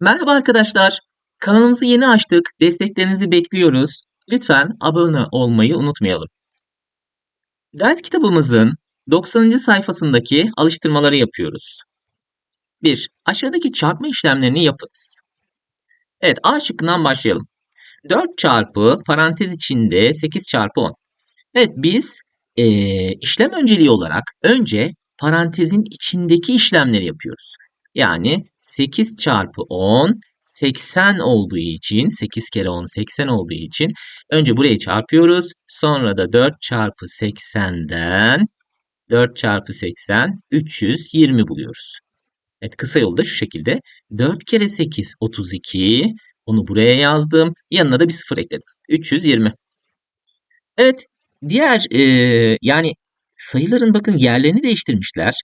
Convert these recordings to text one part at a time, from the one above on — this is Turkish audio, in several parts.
Merhaba arkadaşlar. Kanalımızı yeni açtık. Desteklerinizi bekliyoruz. Lütfen abone olmayı unutmayalım. Ders kitabımızın 90. sayfasındaki alıştırmaları yapıyoruz. 1. Aşağıdaki çarpma işlemlerini yapınız. Evet A şıkkından başlayalım. 4 çarpı parantez içinde 8 çarpı 10. Evet biz eee, işlem önceliği olarak önce parantezin içindeki işlemleri yapıyoruz. Yani 8 çarpı 10 80 olduğu için 8 kere 10 80 olduğu için önce burayı çarpıyoruz. Sonra da 4 çarpı 80'den 4 çarpı 80 320 buluyoruz. Evet kısa yolu da şu şekilde. 4 kere 8 32 onu buraya yazdım. Yanına da bir sıfır ekledim. 320. Evet diğer eee, yani sayıların bakın yerlerini değiştirmişler.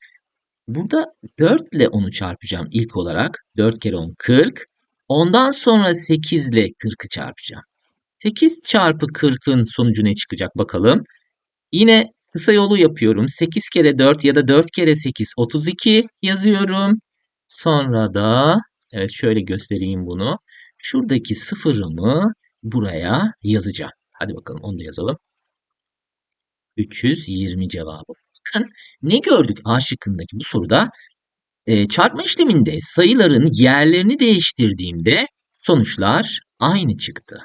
Burada 4 ile 10'u çarpacağım ilk olarak. 4 kere 10 40. Ondan sonra 8 ile 40'ı çarpacağım. 8 çarpı 40'ın sonucu ne çıkacak bakalım. Yine kısa yolu yapıyorum. 8 kere 4 ya da 4 kere 8 32 yazıyorum. Sonra da evet şöyle göstereyim bunu. Şuradaki sıfırımı buraya yazacağım. Hadi bakalım onu da yazalım. 320 cevabı. Bakın ne gördük A şıkkındaki bu soruda? Ee, çarpma işleminde sayıların yerlerini değiştirdiğimde sonuçlar aynı çıktı.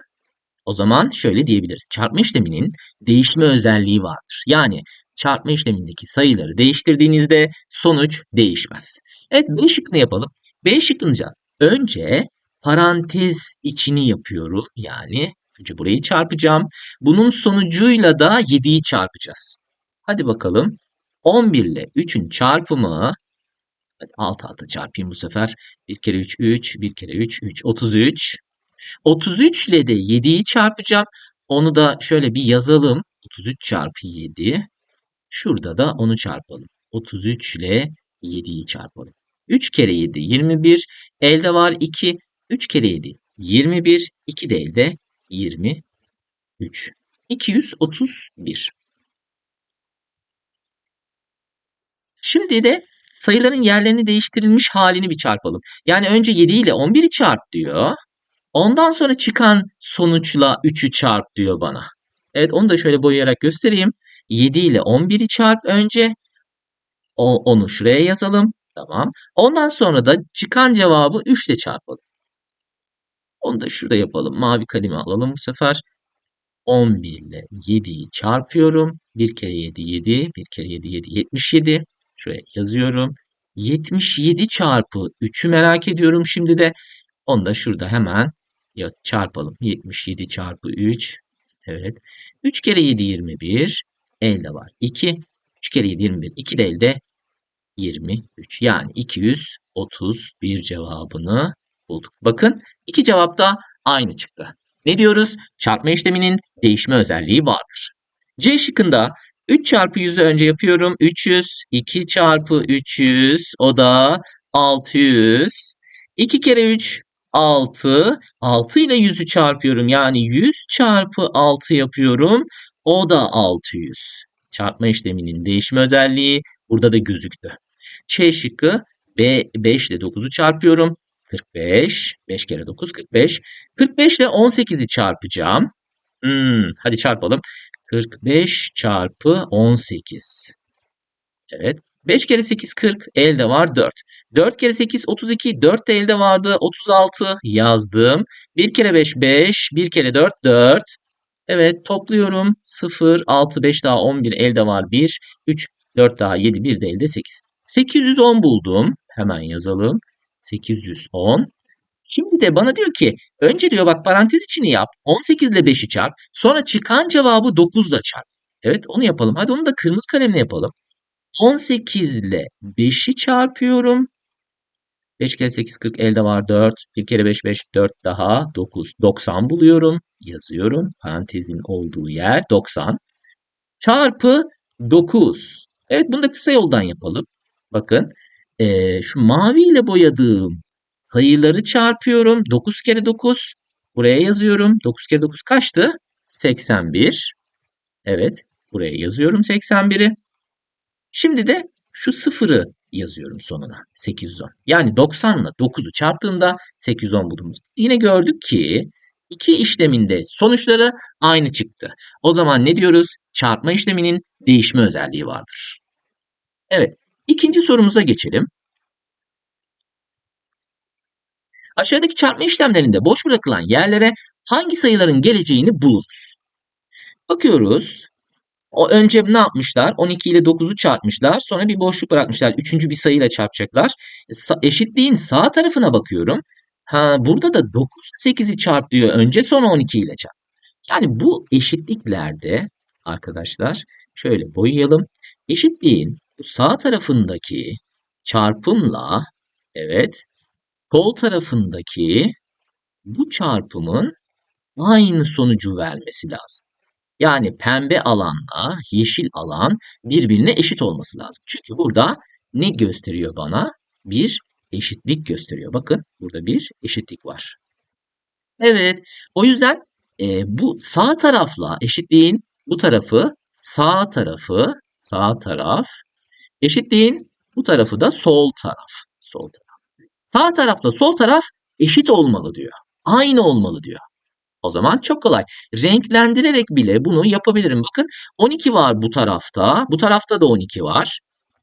O zaman şöyle diyebiliriz. Çarpma işleminin değişme özelliği vardır. Yani çarpma işlemindeki sayıları değiştirdiğinizde sonuç değişmez. Evet B şıkkını yapalım. B şıkkınca önce parantez içini yapıyorum. Yani önce burayı çarpacağım. Bunun sonucuyla da 7'yi çarpacağız. Hadi bakalım. 11 ile 3'ün çarpımı Hadi alt alta çarpayım bu sefer. 1 kere 3 3, 1 kere 3 3 33. 33 ile de 7'yi çarpacağım. Onu da şöyle bir yazalım. 33 çarpı 7. Şurada da onu çarpalım. 33 ile 7'yi çarpalım. 3 kere 7 21. Elde var 2. 3 kere 7 21. 2 de elde 23. 231. Şimdi de sayıların yerlerini değiştirilmiş halini bir çarpalım. Yani önce 7 ile 11'i çarp diyor. Ondan sonra çıkan sonuçla 3'ü çarp diyor bana. Evet onu da şöyle boyayarak göstereyim. 7 ile 11'i çarp önce. O, onu şuraya yazalım. Tamam. Ondan sonra da çıkan cevabı 3 ile çarpalım. Onu da şurada yapalım. Mavi kalemi alalım bu sefer. 11 ile 7'yi çarpıyorum. 1 kere 7 7. 1 kere 7 7 77. Şuraya yazıyorum. 77 çarpı 3'ü merak ediyorum şimdi de. Onu da şurada hemen çarpalım. 77 çarpı 3. Evet. 3 kere 7 21. Elde var 2. 3 kere 7 21. 2 de elde 23. Yani 231 cevabını bulduk. Bakın iki cevap da aynı çıktı. Ne diyoruz? Çarpma işleminin değişme özelliği vardır. C şıkkında 3 çarpı 100'ü önce yapıyorum. 300. 2 çarpı 300 o da 600. 2 kere 3 6. 6 ile 100'ü çarpıyorum. Yani 100 çarpı 6 yapıyorum. O da 600. Çarpma işleminin değişme özelliği burada da gözüktü. Ç şıkkı B 5 ile 9'u çarpıyorum. 45. 5 kere 9 45. 45 ile 18'i çarpacağım. Hmm, hadi çarpalım. 45 çarpı 18. Evet. 5 kere 8 40. Elde var 4. 4 kere 8 32. 4 de elde vardı. 36 yazdım. 1 kere 5 5. 1 kere 4 4. Evet topluyorum. 0, 6, 5 daha 11 elde var 1. 3, 4 daha 7, 1 de elde 8. 810 buldum. Hemen yazalım. 810. Şimdi de bana diyor ki önce diyor bak parantez içini yap. 18 ile 5'i çarp. Sonra çıkan cevabı 9 ile çarp. Evet onu yapalım. Hadi onu da kırmızı kalemle yapalım. 18 ile 5'i çarpıyorum. 5 kere 8 40 elde var 4. 1 kere 5 5 4 daha 9. 90 buluyorum. Yazıyorum. Parantezin olduğu yer 90. Çarpı 9. Evet bunu da kısa yoldan yapalım. Bakın eee, şu maviyle boyadığım sayıları çarpıyorum. 9 kere 9. Buraya yazıyorum. 9 kere 9 kaçtı? 81. Evet. Buraya yazıyorum 81'i. Şimdi de şu sıfırı yazıyorum sonuna. 810. Yani 90 ile 9'u çarptığımda 810 buldum. Yine gördük ki iki işleminde sonuçları aynı çıktı. O zaman ne diyoruz? Çarpma işleminin değişme özelliği vardır. Evet. ikinci sorumuza geçelim. Aşağıdaki çarpma işlemlerinde boş bırakılan yerlere hangi sayıların geleceğini bulunuz. Bakıyoruz. O önce ne yapmışlar? 12 ile 9'u çarpmışlar. Sonra bir boşluk bırakmışlar. Üçüncü bir sayıyla çarpacaklar. Sa- eşitliğin sağ tarafına bakıyorum. Ha, burada da 9 8'i çarp diyor önce sonra 12 ile çarp. Yani bu eşitliklerde arkadaşlar şöyle boyayalım. Eşitliğin sağ tarafındaki çarpımla evet sol tarafındaki bu çarpımın aynı sonucu vermesi lazım. Yani pembe alanla yeşil alan birbirine eşit olması lazım. Çünkü burada ne gösteriyor bana? Bir eşitlik gösteriyor. Bakın burada bir eşitlik var. Evet. O yüzden e, bu sağ tarafla eşitliğin bu tarafı sağ tarafı sağ taraf eşitliğin bu tarafı da sol taraf. Sol taraf. Sağ tarafla sol taraf eşit olmalı diyor. Aynı olmalı diyor. O zaman çok kolay. Renklendirerek bile bunu yapabilirim. Bakın 12 var bu tarafta. Bu tarafta da 12 var.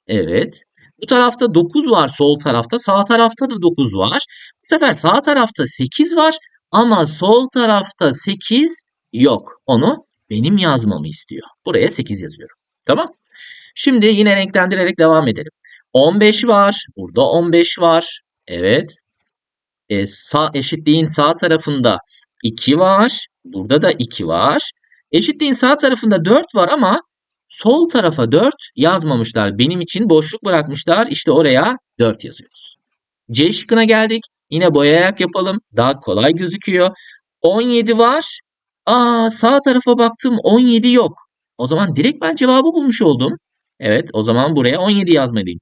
Evet. Bu tarafta 9 var sol tarafta. Sağ tarafta da 9 var. Bu sefer sağ tarafta 8 var. Ama sol tarafta 8 yok. Onu benim yazmamı istiyor. Buraya 8 yazıyorum. Tamam. Şimdi yine renklendirerek devam edelim. 15 var. Burada 15 var. Evet. E, sağ, eşitliğin sağ tarafında 2 var. Burada da 2 var. Eşitliğin sağ tarafında 4 var ama sol tarafa 4 yazmamışlar. Benim için boşluk bırakmışlar. İşte oraya 4 yazıyoruz. C şıkkına geldik. Yine boyayarak yapalım. Daha kolay gözüküyor. 17 var. Aa sağ tarafa baktım 17 yok. O zaman direkt ben cevabı bulmuş oldum. Evet o zaman buraya 17 yazmalıyım.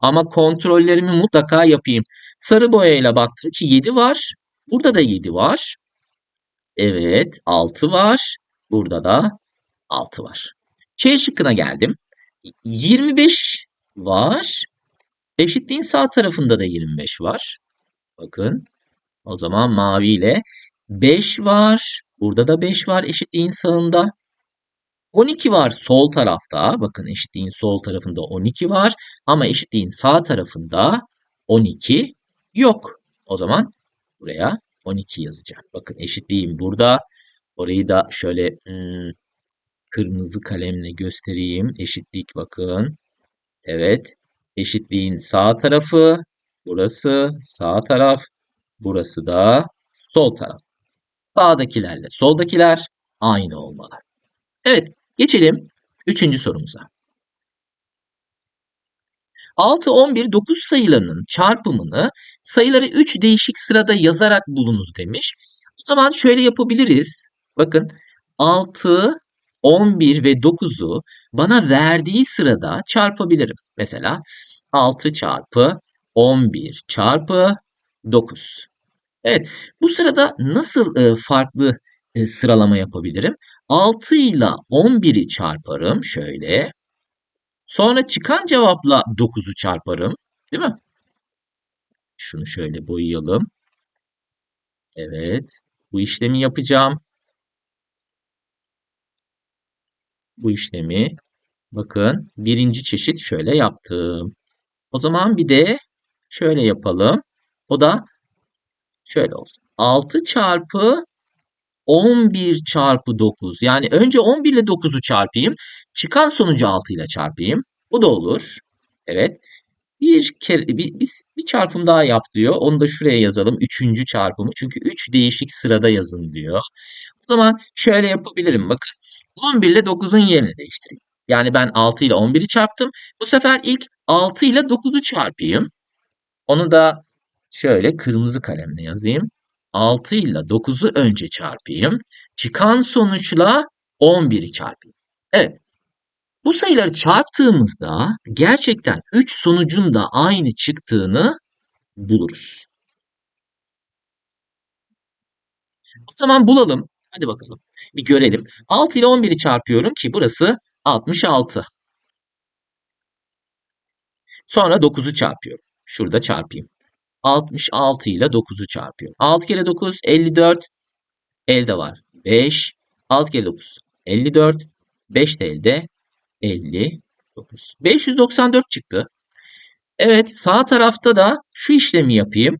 Ama kontrollerimi mutlaka yapayım. Sarı boyayla baktım ki 7 var. Burada da 7 var. Evet 6 var. Burada da 6 var. Ç şıkkına geldim. 25 var. Eşitliğin sağ tarafında da 25 var. Bakın. O zaman maviyle 5 var. Burada da 5 var eşitliğin sağında. 12 var sol tarafta. Bakın eşitliğin sol tarafında 12 var. Ama eşitliğin sağ tarafında 12 yok. O zaman buraya 12 yazacağım. Bakın eşitliğim burada. Orayı da şöyle hmm, kırmızı kalemle göstereyim. Eşitlik bakın. Evet. Eşitliğin sağ tarafı. Burası sağ taraf. Burası da sol taraf. Sağdakilerle soldakiler aynı olmalı. Evet. Geçelim üçüncü sorumuza. 6, 11, 9 sayılarının çarpımını sayıları 3 değişik sırada yazarak bulunuz demiş. O zaman şöyle yapabiliriz. Bakın 6, 11 ve 9'u bana verdiği sırada çarpabilirim. Mesela 6 çarpı 11 çarpı 9. Evet bu sırada nasıl e, farklı e, sıralama yapabilirim? 6 ile 11'i çarparım şöyle. Sonra çıkan cevapla 9'u çarparım. Değil mi? Şunu şöyle boyayalım. Evet. Bu işlemi yapacağım. Bu işlemi bakın birinci çeşit şöyle yaptım. O zaman bir de şöyle yapalım. O da şöyle olsun. 6 çarpı 11 çarpı 9. Yani önce 11 ile 9'u çarpayım. Çıkan sonucu 6 ile çarpayım. Bu da olur. Evet. Bir kere bir, bir, bir çarpım daha yap diyor. Onu da şuraya yazalım. Üçüncü çarpımı. Çünkü 3 değişik sırada yazın diyor. O zaman şöyle yapabilirim. Bakın. 11 ile 9'un yerini değiştireyim. Yani ben 6 ile 11'i çarptım. Bu sefer ilk 6 ile 9'u çarpayım. Onu da şöyle kırmızı kalemle yazayım. 6 ile 9'u önce çarpayım. Çıkan sonuçla 11'i çarpayım. Evet. Bu sayıları çarptığımızda gerçekten 3 sonucun da aynı çıktığını buluruz. O zaman bulalım. Hadi bakalım. Bir görelim. 6 ile 11'i çarpıyorum ki burası 66. Sonra 9'u çarpıyorum. Şurada çarpayım. 66 ile 9'u çarpıyorum. 6 kere 9 54. Elde var 5. 6 kere 9 54. 5 de elde 59. 594 çıktı. Evet sağ tarafta da şu işlemi yapayım.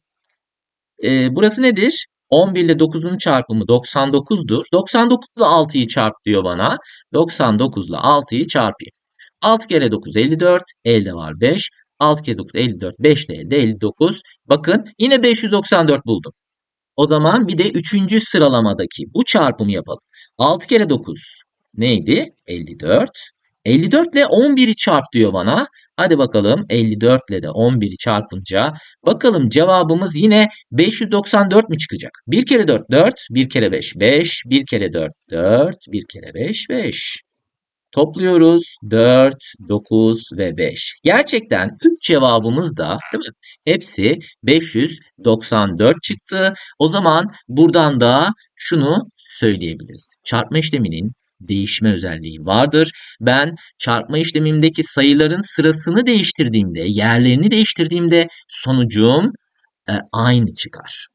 Ee, burası nedir? 11 ile 9'un çarpımı 99'dur. 99 ile 6'yı çarp diyor bana. 99 ile 6'yı çarpayım. 6 kere 9 54. Elde var 5. 6 kere 9 54. 5 de elde 59. Bakın yine 594 buldum. O zaman bir de 3. sıralamadaki bu çarpımı yapalım. 6 kere 9 neydi? 54. 54 ile 11'i çarp diyor bana. Hadi bakalım 54 ile de 11'i çarpınca bakalım cevabımız yine 594 mi çıkacak? 1 kere 4 4, 1 kere 5 5, 1 kere 4 4, 1 kere 5 5. Topluyoruz 4, 9 ve 5. Gerçekten 3 cevabımız da değil mi? Hepsi 594 çıktı. O zaman buradan da şunu söyleyebiliriz. Çarpma işleminin değişme özelliği vardır. Ben çarpma işlemimdeki sayıların sırasını değiştirdiğimde, yerlerini değiştirdiğimde sonucum e, aynı çıkar.